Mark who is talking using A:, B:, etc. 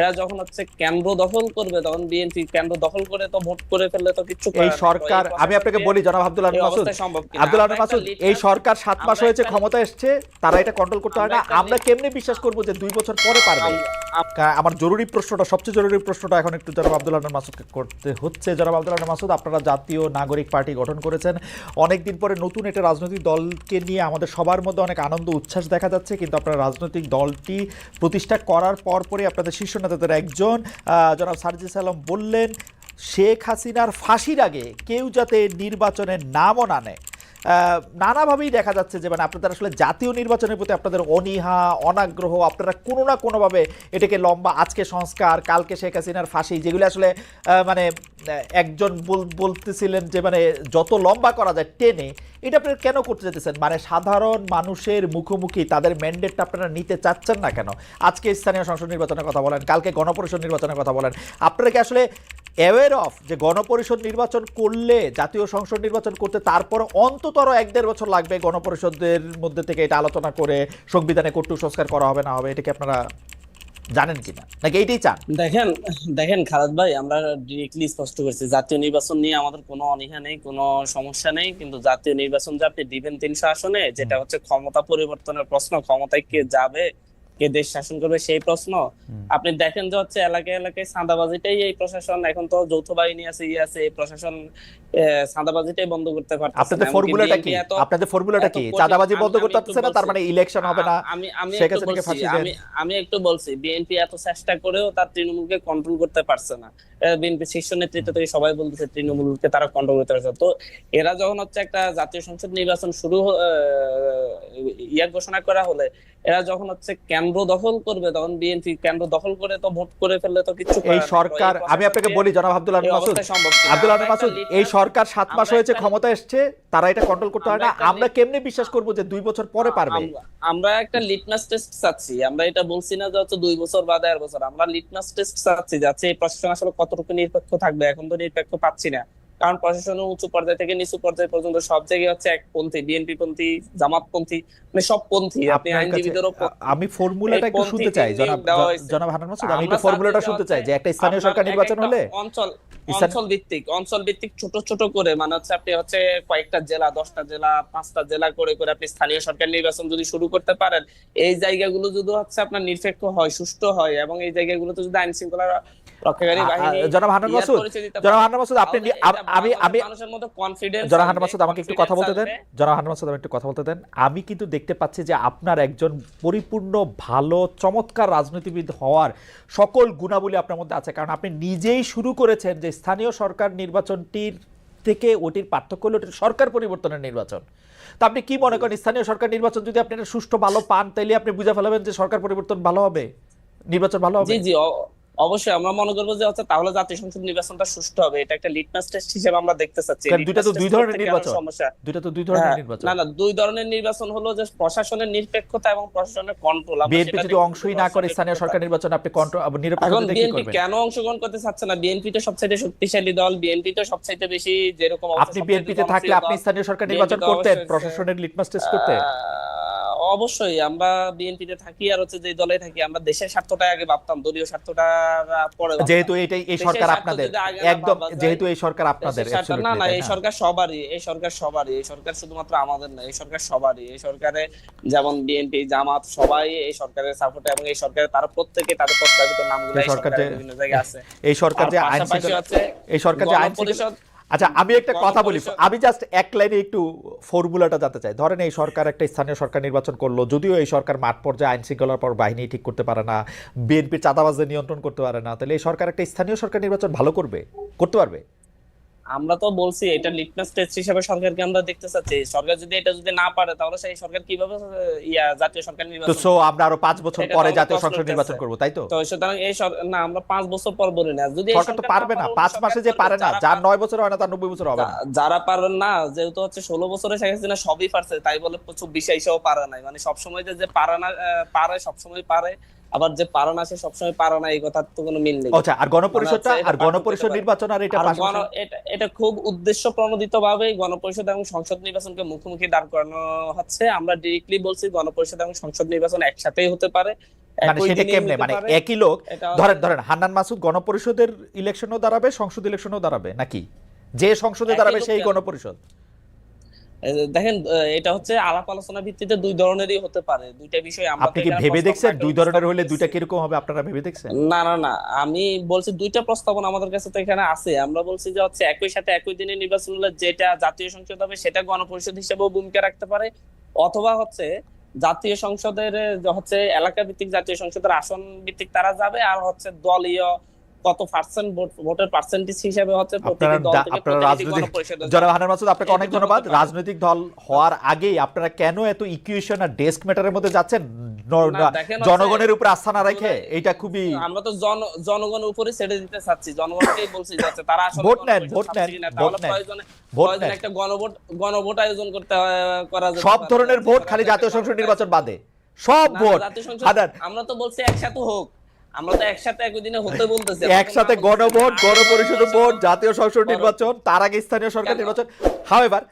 A: এরা যখন হচ্ছে কেন্দ্র দখল করবে তখন বিএনপি কেন্দ্র দখল করে তো ভোট করে ফেললে তো কিচ্ছু
B: এই সরকার আমি আপনাকে বলি জনাব আব্দুল আলম মাসুদ? আব্দুল আলম মাসুদ এই সরকার সাত মাস হয়েছে ক্ষমতা এসছে তারা এটা কন্ট্রোল করতে হয় না।
A: আমরা
B: কেমনে বিশ্বাস করব যে দুই বছর পরে পারবে?
A: আমার
B: জরুরি প্রশ্নটা সবচেয়ে জরুরি প্রশ্নটা এখন একটু জনাব আব্দুল আলম মাসুদকে করতে হচ্ছে। জনাব আব্দুল আলম মাসুদ আপনারা জাতীয় নাগরিক পার্টি গঠন করেছেন। অনেকদিন পরে নতুন একটা রাজনৈতিক দলকে নিয়ে আমাদের সবার মধ্যে অনেক আনন্দ উচ্ছ্বাস দেখা যাচ্ছে। কিন্তু আপনারা রাজনৈতিক দলটি প্রতিষ্ঠা করার পর পরে আপনাদের শীর্ষ নেতাদের একজন জনাব সার্জিস আলম বললেন, শেখ হাসিনার ফাঁসির আগে কেউ যাতে নির্বাচনের নামও না নেয়। নানাভাবেই দেখা যাচ্ছে যে মানে আপনাদের আসলে জাতীয় নির্বাচনের প্রতি আপনাদের অনীহা, অনাগ্রহ, আপনারা কোনো না কোনোভাবে এটাকে লম্বা আজকে সংস্কার, কালকে শেখ হাসিনার ফাঁসি, যেগুলো আসলে মানে একজন বল- বলতেছিলেন যে মানে যত লম্বা করা যায় টেনে, এটা আপনারা কেন করতে যেতেছেন মানে সাধারণ মানুষের মুখোমুখি তাদের ম্যান্ডেটটা আপনারা নিতে চাচ্ছেন না কেন? আজকে স্থানীয় সংসদ নির্বাচনের কথা বলেন, কালকে গণপরিষদ নির্বাচনের কথা বলেন, আপনারা কি আসলে অ্যাওয়ার অফ যে গণপরিষদ নির্বাচন করলে, জাতীয় সংসদ নির্বাচন করতে তারপর অন্ততর এক দেড় বছর লাগবে গণপরিষদের মধ্যে থেকে এটা আলোচনা করে সংবিধানে কটু সংস্কার করা হবে, না হবে, এটাকে আপনারা জানেন কিনা? নাকি এইটাই চান?
A: দেখেন দেখেন খালেদ ভাই, আমরা ডিরেক্টলি স্পষ্ট করছি, জাতীয় নির্বাচন নিয়ে আমাদের কোনো অনীহা নেই, কোনো সমস্যা নেই, কিন্তু জাতীয় নির্বাচন যে আপনি দিবেন তিনশো আসনে, যেটা হচ্ছে ক্ষমতা পরিবর্তনের প্রশ্ন, ক্ষমতায় কে যাবে কে দেশ শাসন করবে সেই প্রশ্ন। আপনি দেখেন যে হচ্ছে এলাকায় এলাকায় চাঁদাবাজিটাই এই প্রশাসন এখন তো যৌথ বাহিনী আছে ইয়ে আছে এই প্রশাসন আহ, চাঁদাবাজিটাই বন্ধ করতে পারতেছে
B: আপনাদের ফর্মুলাটা কি? আপনাদের ফর্মুলাটা কি? চাঁদাবাজি
A: আমি-
B: বন্ধ
A: আমি
B: করতে
A: একটু
B: পারতেছে না তার
A: বলছি।
B: মানে ইলেকশন হবে না।
A: আমি আমি একটু বলছি আমি আমি একটু বলছি বিএনপি এত চেষ্টা করেও তার তৃণমূলকে কন্ট্রোল করতে পারছে না। বিএনপি শীর্ষ নেতৃত্ব থেকে সবাই বলতেছে তৃণমূলকে তারা কন্ট্রোল করতে পারছে তো এরা যখন হচ্ছে একটা জাতীয় সংসদ নির্বাচন শুরু ইয়া ঘোষণা করা হলে এরা যখন হচ্ছে কেন্দ্র দখল করবে তখন বিএনপি কেন্দ্র দখল করে তো ভোট করে ফেললে তো কিছু
B: এই সরকার আমি আপনাকে বলি জনাব আব্দুল আলম মাসুদ। আব্দুল আলম মাসুদ এই সরকার সাত মাস হয়েছে ক্ষমতা এসছে তারা এটা কন্ট্রোল করতে হয় না।
A: আমরা
B: কেমনে বিশ্বাস করব যে দুই বছর পরে পারবে?
A: আমরা- আমরা একটা লিটমাস টেস্ট চাচ্ছি। আমরা এটা বলছি না যে হচ্ছে দুই বছর বা দেড় বছর। আমরা লিটমাস টেস্ট চাচ্ছি যাচ্ছে এই প্রশাসন আসলে কতটুকু নিরপেক্ষ থাকবে? এখন তো নিরপেক্ষ পাচ্ছি না। কারণ প্রশাসনের উঁচু পর্যায় থেকে নিচু পর্যায় পর্যন্ত সব জায়গায় হচ্ছে এক পন্থী বিএনপি পন্থী জামাত পন্থী মানে সব পন্থী। আপনি আইনজীবীদেরও
B: আমি ফর্মুলাটা একটু শুনতে চাই জনাব জনাব হানান মাসুদ আমি একটু ফর্মুলাটা শুনতে চাই যে একটা স্থানীয় সরকার নির্বাচন হলে
A: অঞ্চল অঞ্চল ভিত্তিক অঞ্চল ভিত্তিক ছোট ছোট করে মানে হচ্ছে আপনি হচ্ছে কয়েকটা জেলা দশটা জেলা পাঁচটা জেলা করে করে আপনি স্থানীয় সরকার নির্বাচন যদি শুরু করতে পারেন এই জায়গাগুলো যদি হচ্ছে আপনার নিরপেক্ষ হয় সুষ্ঠু হয় এবং এই জায়গাগুলোতে যদি আইন শৃঙ্খলা রক্ষাকারী
B: আ- আ-
A: বাহিনী
B: জনাব হান্নান মাসুদ, জনাব হান্নান মাসুদ আপনি আম- আমি
A: মানুষের মধ্যে কনফিডেন্স
B: জনাব হান্নান মাসুদ আমাকে একটু কথা বলতে দেন। জনাব হান্নান মাসুদ আমাকে একটু কথা বলতে দেন। আমি কিন্তু দেখতে পাচ্ছি যে আপনার একজন পরিপূর্ণ ভালো চমৎকার রাজনীতিবিদ হওয়ার সকল গুণাবলী আপনার মধ্যে আছে। কারণ আপনি নিজেই শুরু করেছেন যে স্থানীয় সরকার নির্বাচনটির থেকে ওটির পার্থক্য হলো ওটির সরকার পরিবর্তনের নির্বাচন। তা আপনি কি মনে করেন স্থানীয় সরকার নির্বাচন যদি আপনি সুষ্ঠু ভালো পান তাইলে আপনি বুঝে ফেলাবেন যে সরকার পরিবর্তন ভালো হবে? নির্বাচন ভালো হবে?
A: জি জি অবশ্যই আমরা মনে করব যে হচ্ছে তাহলে জাতীয় সংসদ নির্বাচনটা সুষ্ঠু হবে। এটা একটা লিটমাস টেস্ট হিসেবে আমরা দেখতে চাচ্ছি।
B: দুইটা তো দুই ধরনের নির্বাচন।
A: সমস্যা।
B: দুইটা তো দুই ধরনের
A: হ্যাঁ,
B: নির্বাচন।
A: না না দুই ধরনের নির্বাচন হলো যে প্রশাসনের নিরপেক্ষতা এবং প্রশাসনের কন্ট্রোল
B: বিএনপি যদি অংশই না করে স্থানীয় সরকার নির্বাচন আপনি কন্ট্রোল নিরপেক্ষ
A: এখন বিএনপি কেন অংশগ্রহণ করতে চাচ্ছে না? বিএনপি তো সবচাইতে শক্তিশালী দল। বিএনপি তো সবচাইতে বেশি যেরকম
B: আপনি বিএনপিতে থাকলে আপনি স্থানীয় সরকার নির্বাচন করতেন প্রশাসনের লিটমাস টেস্ট করতে
A: আহ, অবশ্যই আমরা বিএনপিতে থাকি আর হচ্ছে যে দলে থাকি আমরা দেশের স্বার্থটা আগে ভাবতাম দলীয় স্বার্থটা পরে
B: যেহেতু এইটাই এই সরকার আপনাদের একদম যেহেতু এই সরকার আপনাদের
A: না না এই সরকার সবারই এই সরকার সবারই এই সরকার শুধুমাত্র আমাদের না এই সরকার সবারই এই সরকারে যেমন বিএনপি জামাত সবাই এই সরকারের সাপোর্ট এবং এই সরকারে তারা প্রত্যেকে তাদের প্রস্তাবিত নামগুলো
B: এই
A: এই
B: সরকার
A: সরকারের
B: যে-
A: বিভিন্ন জায়গায় আছে।
B: এই সরকার যে আইন
A: হচ্ছে
B: এই সরকার যে আইন
A: গণপরিষদ
B: আচ্ছা আমি একটা কথা বলি। আমি জাস্ট এক লাইনে একটু ফর্মুলাটা জানতে চাই। ধরেন এই সরকার একটা স্থানীয় সরকার নির্বাচন করল যদিও এই সরকার মাঠ পর্যায়ে আইন শৃঙ্খলার পর বাহিনী ঠিক করতে পারে না বিএনপির চাঁদাবাজদের নিয়ন্ত্রণ করতে পারে না তাহলে এই সরকার একটা স্থানীয় সরকার নির্বাচন ভালো করবে? করতে পারবে?
A: আমরা তো বলছি এটা লিটমাস টেস্ট হিসেবে সরকারকে আমরা দেখতে চাচ্ছি। সরকার যদি এটা যদি না পারে তাহলে সেই সরকার কীভাবে ইয়া জাতীয় সরকার নির্বাচন তো
B: সো আমরা আরও পাঁচ বছর পরে জাতীয় সংসদ নির্বাচন করব তাই তো?
A: তো সুতরাং এই না আমরা পাঁচ বছর পর বলি না। যদি
B: সরকার তো পারবে না
A: পারে,
B: পাঁচ
A: সরকার
B: মাসে যে পারে না
A: যার পার-
B: নয় বছর হয় না তার নব্বই বছর হবে না।
A: যারা পারবেন না যেহেতু হচ্ছে ষোলো বছরে শেখ হাসিনা সবই পারছে তাই বলে চব্বিশে এসেও পারে নাই। মানে সবসময় যে যে পারে না পারে সবসময় পারে আবার যে পারে না সে সবসময় পারে না এই কথার তো কোনো মিল নেই।
B: আচ্ছা আর গণপরিষদটা
A: মানে
B: আর গণপরিষদ নির্বাচন আর এটা
A: এটা খুব উদ্দেশ্য প্রণোদিত ভাবে গণপরিষদ এবং সংসদ নির্বাচনকে মুখোমুখি দাঁড় করানো হচ্ছে। আমরা ডিরেক্টলি বলছি গণপরিষদ এবং সংসদ নির্বাচন একসাথেই হতে পারে।
B: মানে সেটা কেমনে? মানে একই লোক ধরেন ধরেন হান্নান মাসুদ গণপরিষদের ইলেকশনও দাঁড়াবে সংসদ ইলেকশনও দাঁড়াবে নাকি? যে সংসদে দাঁড়াবে সেই গণপরিষদ।
A: দেখেন এটা হচ্ছে আলাপ আলোচনা ভিত্তিতে দুই ধরনেরই হতে পারে। দুইটা বিষয় আমরা
B: আপনি কি ভেবে দেখছেন? দুই ধরনের হলে দুইটা। কীরকম হবে আপনারা ভেবে দেখছেন?
A: না না না আমি বলছি দুইটা প্রস্তাবনা আমাদের কাছে তো এখানে আছে। আমরা বলছি যে হচ্ছে একই সাথে একই দিনে নির্বাচন হলে যেটা জাতীয় সংসদ হবে সেটা গণপরিষদ হিসেবেও ভূমিকা রাখতে পারে। অথবা হচ্ছে জাতীয় সংসদের হচ্ছে এলাকা ভিত্তিক জাতীয় সংসদের আসন ভিত্তিক তারা যাবে আর হচ্ছে দলীয় কত পার্সেন্ট ভোটের পার্সেন্টেজ হিসাবে হচ্ছে প্রতিটি দল থেকে
B: রাজনৈতিক জনাব হান্নান মাসুদ আপনাকে অনেক ধন্যবাদ। রাজনৈতিক দল হওয়ার আগেই আপনারা কেন এত ইকুয়েশন আর ডেস্ক ম্যাটারের মধ্যে যাচ্ছেন? জনগণের উপর আস্থা না রেখে এটা খুবই
A: আমরা তো জনগণের উপরে ছেড়ে দিতে চাচ্ছি। জনগণকেই বলছি যে হচ্ছে তারা আসলে
B: ভোট নেন, ভোট নেন, ভোট নেন, ভোট নেন।
A: একটা গণভোট গণভোট আয়োজন করতে করা
B: সব ধরনের ভোট খালি জাতীয় সংসদ নির্বাচন বাদে। সব ভোট
A: আমরা তো বলছি একসাথে হোক। আমরা তো একসাথে একদিনে হতে বলতেছি
B: একসাথে গণভোট গণপরিষদ ভোট জাতীয় সংসদ নির্বাচন তার আগে স্থানীয় সরকার? নির্বাচন। হাওয়েভার